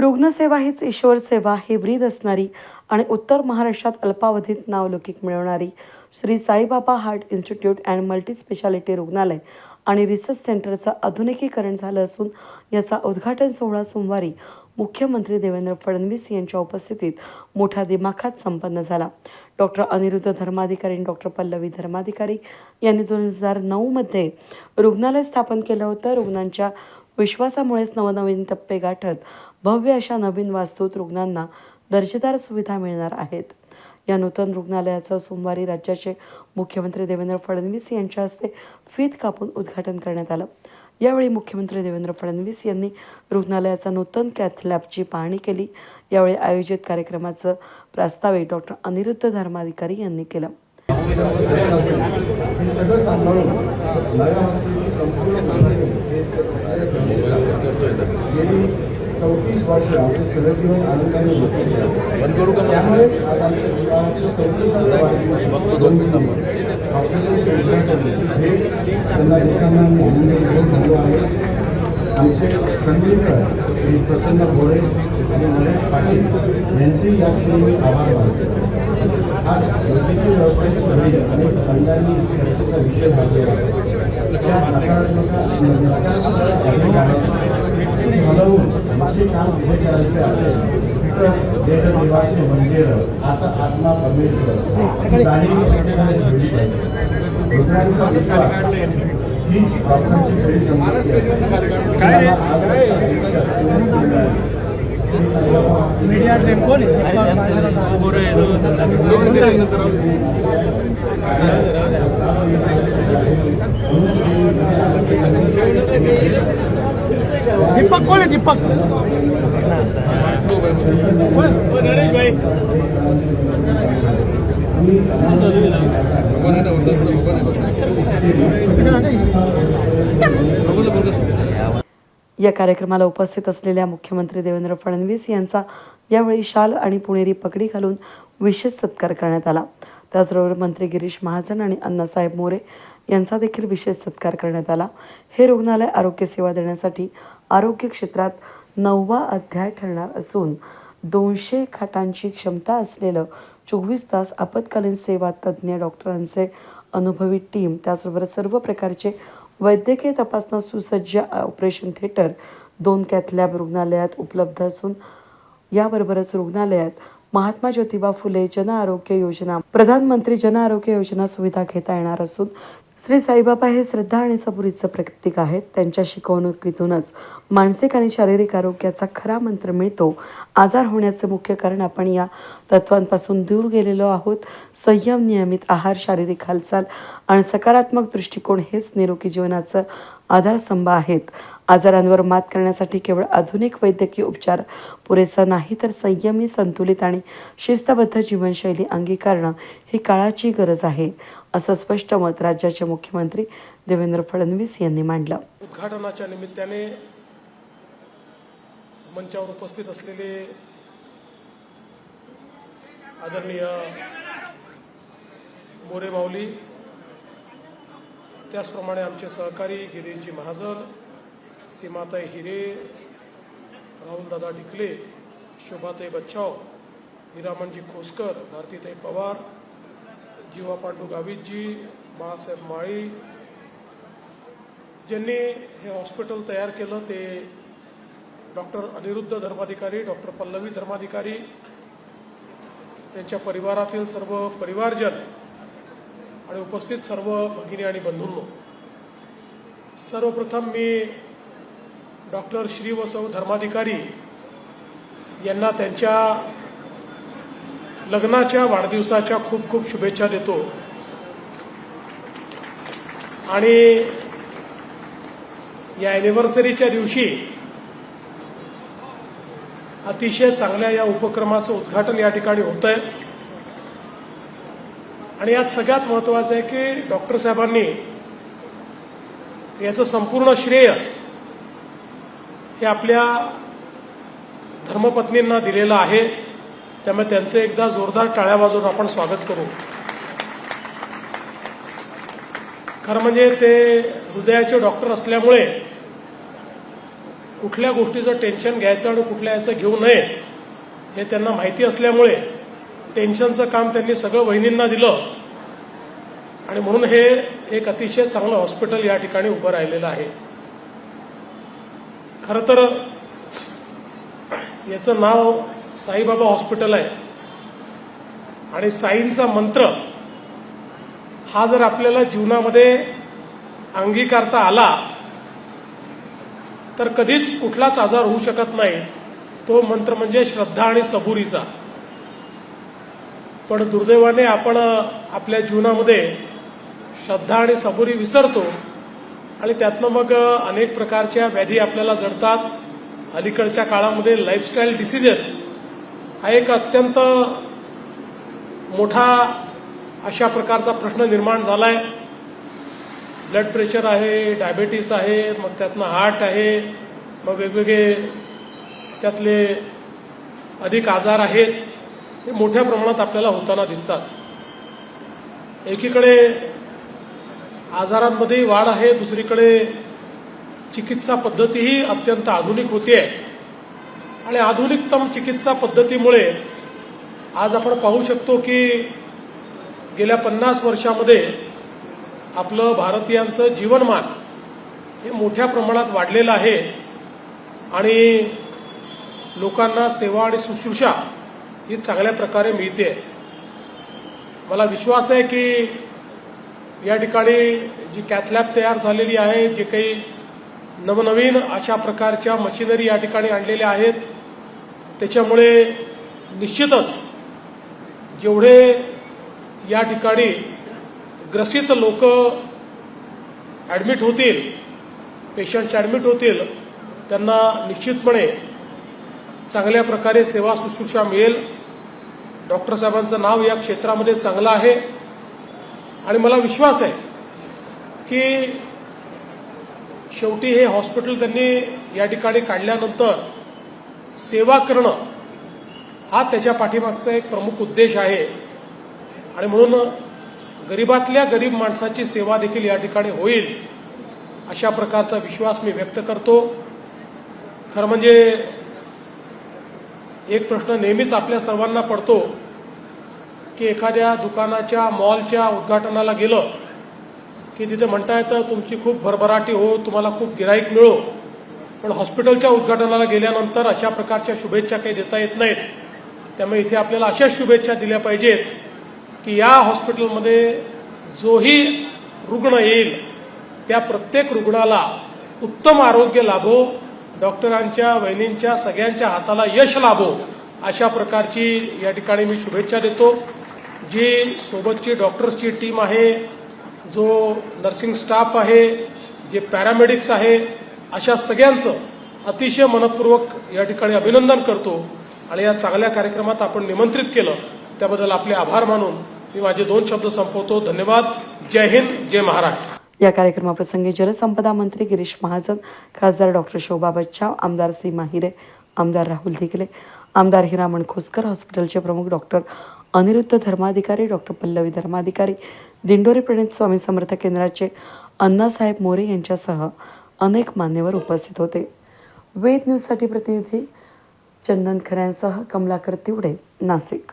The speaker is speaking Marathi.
रुग्णसेवा हीच ईश्वर सेवा ही ब्रीद असणारी आणि उत्तर महाराष्ट्रात अल्पावधीत नावलौकिक मिळवणारी Shri Saibaba heart institute and multi speciality रुग्णालय आणि रिसर्च सेंटरचं आधुनिकीकरण झालं असून याचा उद्घाटन सोहळा सोमवारी मुख्यमंत्री देवेंद्र फडणवीस यांच्या उपस्थितीत मोठ्या दिमाखात संपन्न झाला. डॉक्टर अनिरुद्ध धर्माधिकारी आणि डॉक्टर पल्लवी धर्माधिकारी यांनी दोन हजार नऊमध्ये रुग्णालय स्थापन केलं होतं. रुग्णांच्या विश्वासामुळेच नवनवीन टप्पे गाठत भव्य अशा नवीन वास्तूत रुग्णांना दर्जेदार सुविधा मिळणार आहेत. या नूतन रुग्णालयाचं सोमवारी राज्याचे मुख्यमंत्री देवेंद्र फडणवीस यांच्या हस्ते फीत कापून उद्घाटन करण्यात आलं. यावेळी मुख्यमंत्री देवेंद्र फडणवीस यांनी रुग्णालयाचा नूतन कॅथ लॅबची पाहणी केली. यावेळी आयोजित कार्यक्रमाचं प्रास्ताविक डॉक्टर अनिरुद्ध धर्माधिकारी यांनी केलं. चौतीस वर्ष आमचे सहजीवन आनंदाने. बंद करू का? त्यामुळेच आज आमच्या जीवनाचे चौतीसावे वाढदिवस दोन हे त्यांना लोकांना आम्ही आनंद झालो आहे आमचे संगीतकार श्री प्रसन्न भोळे आणि महेश पाटील यांचे या क्षणी मी आभार मानतो. आज वैद्यकीय व्यवसायाची घडी अनेक खंडांनी चर्चेचा विषय झालेला आहे. त्या नकारात्मक नकारात्मक अधिकारांना हलवून आमचे काम पुढे करायचे असेल तर देवदेवाचे मंदिर आता आत्मा परमेश्वर ही जाणीव प्रत्येकाने ठेवली पाहिजे रुग्णांचा विश्वास हीच डॉक्टरांची खरी संपत्ती मीडिया टेम्पोल दीपक कोण आहे दीपक या कार्यक्रमाला उपस्थित असलेल्या मुख्यमंत्री देवेंद्र फडणवीस यांचा यावेळी शाल आणि पुणेरी पगडी घालून विशेष सत्कार करण्यात आला. त्याचबरोबर मंत्री गिरीश महाजन आणि अण्णासाहेब मोरे यांचा देखील विशेष सत्कार करण्यात आला. हे रुग्णालय आरोग्य सेवा देण्यासाठी आरोग्य क्षेत्रात नववा अध्याय ठरणार असून दोनशे खाटांची क्षमता असलेलं चोवीस तास आपत्कालीन सेवा तज्ज्ञ डॉक्टरांचे अनुभवी टीम त्याचबरोबर सर्व प्रकारचे वैद्यकीय तपासणा सुसज्ज ऑपरेशन थिएटर दोन कॅथलॅब रुग्णालयात उपलब्ध असून याबरोबरच रुग्णालयात महात्मा ज्योतिबा फुले जन आरोग्य योजना प्रधानमंत्री जन आरोग्य योजना सुविधा घेता येणार असून श्री साईबाबा हे श्रद्धा आणि सबुरीचं प्रतीक आहेत. त्यांच्या शिकवणुकीतूनच मानसिक आणि शारीरिक आरोग्याचा खरा मंत्र मिळतो. आजार होण्याचं मुख्य कारण आपण या तत्वांपासून दूर गेलेलो आहोत. संयम नियमित आहार शारीरिक हालचाल आणि सकारात्मक दृष्टिकोन हेच निरोगी जीवनाचं आधारस्तंभ आहेत. आजारांवर मात करण्यासाठी केवळ आधुनिक वैद्यकीय उपचार पुरेसा नाही तर संयमी संतुलित आणि शिस्तबद्ध जीवनशैली अंगीकारणं ही काळाची गरज आहे असं स्पष्ट मत राज्याचे मुख्यमंत्री देवेंद्र फडणवीस यांनी मांडलं. उद्घाटनाच्या निमित्ताने मंचावर उपस्थित असलेले आदरणीय मोरे माऊली त्याचप्रमाणे आमचे सहकारी गिरीशजी महाजन सीमाताई हिरे राहुलदादा ढिकले शोभाताई बच्चाव हिरामनजी खोसकर भारतीताई पवार जीवा पांडू गावितजी बाळासाहेब माळी. ज्यांनी हे हॉस्पिटल तयार केलं ते डॉक्टर अनिरुद्ध धर्माधिकारी डॉक्टर पल्लवी धर्माधिकारी त्यांच्या परिवारातील सर्व परिवारजन आणि उपस्थित सर्व भगिनी आणि बंधूंनो सर्वप्रथम मी डॉक्टर श्रीवसव धर्माधिकारी यांना त्यांच्या लग्नाच्या वाढदिवसाच्या खूप खूप शुभेच्छा देतो. आणि या ॲनिव्हर्सरीच्या दिवशी अतिशय चांगल्या या उपक्रमाचं उद्घाटन या ठिकाणी होत आहे आणि यात सगळ्यात महत्वाचं आहे की डॉक्टर साहेबांनी याचं संपूर्ण श्रेय हे आपल्या धर्मपत्नींना दिलेलं आहे. त्यामुळे त्यांचं एकदा जोरदार टाळ्या बाजून आपण स्वागत करू. खरं म्हणजे ते हृदयाचे डॉक्टर असल्यामुळे कुठल्या गोष्टीचं टेन्शन घ्यायचं आणि कुठल्या याचं घेऊ नये हे त्यांना माहिती असल्यामुळे टेन्शनचं काम त्यांनी सगळं वहिनींना दिलं. आणि म्हणून हे एक अतिशय चांगलं हॉस्पिटल या ठिकाणी उभं राहिलेलं आहे. खरं तर याचं नाव साईबाबा हॉस्पिटल आहे. आणि साईंचा मंत्र हा जर आपल्याला जीवनामध्ये अंगीकारता आला तर कधीच कुठलाच आजार होऊ शकत नाही. तो मंत्र म्हणजे श्रद्धा आणि सबुरीचा. पण दुर्दैवाने आपण आपल्या जीवनामध्ये श्रद्धा आणि सबुरी विसरतो. आणि त्यातनं मग अनेक प्रकारच्या व्याधी आपल्याला जडतात. अलीकडच्या काळामध्ये लाईफस्टाईल डिसिजेस हा एक अत्यंत मोठा अशा प्रकारचा प्रश्न निर्माण झाला आहे ब्लड प्रेशर आहे डायबेटीस आहे मग त्यातनं हार्ट आहे मग वेगवेगळे त्यातले अधिक आजार आहेत. हे मोठ्या प्रमाणात आपल्याला होताना दिसतात. एकीकडे आजारांमध्येही वाढ आहे दुसरीकडे चिकित्सा पद्धतीही अत्यंत आधुनिक होते आणि आधुनिकतम चिकित्सा पद्धतीमुळे आज आपण पाहू शकतो की गेल्या पन्नास वर्षामध्ये आपलं भारतीयांचं जीवनमान हे मोठ्या प्रमाणात वाढलेलं आहे. आणि लोकांना सेवा आणि शुश्रूषा ही चांगल्या प्रकारे मिळते मला विश्वास आहे की या ठिकाणी जी कॅथलॅब तयार झालेली आहे जे काही नवनवीन अशा प्रकारच्या मशिनरी या ठिकाणी आणलेल्या आहेत त्याच्यामुळे निश्चितच जेवढे या ठिकाणी ग्रसित लोक ॲडमिट होतील पेशंट्स ॲडमिट होतील त्यांना निश्चितपणे चांगल्या प्रकारे सेवा शुश्रूषा मिळेल. डॉक्टर साहेबांचं नाव या क्षेत्रामध्ये चांगलं आहे. आणि मला विश्वास आहे की शेवटी हे हॉस्पिटल त्यांनी या ठिकाणी काढल्यानंतर सेवा करणं हा त्याच्या पाठीमागचा एक प्रमुख उद्देश आहे. आणि म्हणून गरीबातल्या गरीब माणसाची सेवा देखील या ठिकाणी होईल अशा प्रकारचा विश्वास मी व्यक्त करतो. खरं म्हणजे एक प्रश्न नेहमीच आपल्या सर्वांना पडतो. की एखाद्या दुकानाच्या मॉलच्या उद्घाटनाला गेलं की तिथे म्हणता येतं तुमची खूप भरभराटी हो तुम्हाला खूप गिराईक मिळो. पण हॉस्पिटलच्या उद्घाटनाला गेल्यानंतर अशा प्रकारच्या शुभेच्छा काही देता येत नाहीत. त्यामुळे इथे आपल्याला अशाच शुभेच्छा दिल्या पाहिजेत की या हॉस्पिटलमध्ये जोही रुग्ण येईल त्या प्रत्येक रुग्णाला उत्तम आरोग्य लाभो डॉक्टरांच्या वहिनींच्या सगळ्यांच्या हाताला यश लाभो अशा प्रकारची या ठिकाणी मी शुभेच्छा देतो. जी सोबतची डॉक्टर्सची टीम आहे जो नर्सिंग स्टाफ आहे जे पॅरामेडिक्स आहे अशा सगळ्यांचं अतिशय मनपूर्वक या ठिकाणी अभिनंदन करतो आणि या चांगल्या कार्यक्रमात आपण निमंत्रित केलं त्याबद्दल आपले आभार मानून मी माझे दोन शब्द संपवतो. धन्यवाद. जय हिंद जय महाराष्ट्र. या कार्यक्रमाप्रसंगी जलसंपदा मंत्री गिरीश महाजन खासदार डॉक्टर शोभा बच्चाव आमदार सीमा हिरे आमदार राहुल ढिकले आमदार हिरामण खोसकर हॉस्पिटलचे प्रमुख डॉक्टर अनिरुद्ध धर्माधिकारी डॉक्टर पल्लवी धर्माधिकारी दिंडोरी प्रणित स्वामी समर्थ केंद्राचे अण्णासाहेब मोरे यांच्यासह अनेक मान्यवर उपस्थित होते. वेद न्यूजसाठी प्रतिनिधी चंदन खऱ्यांसह कमलाकर तिवडे नाशिक.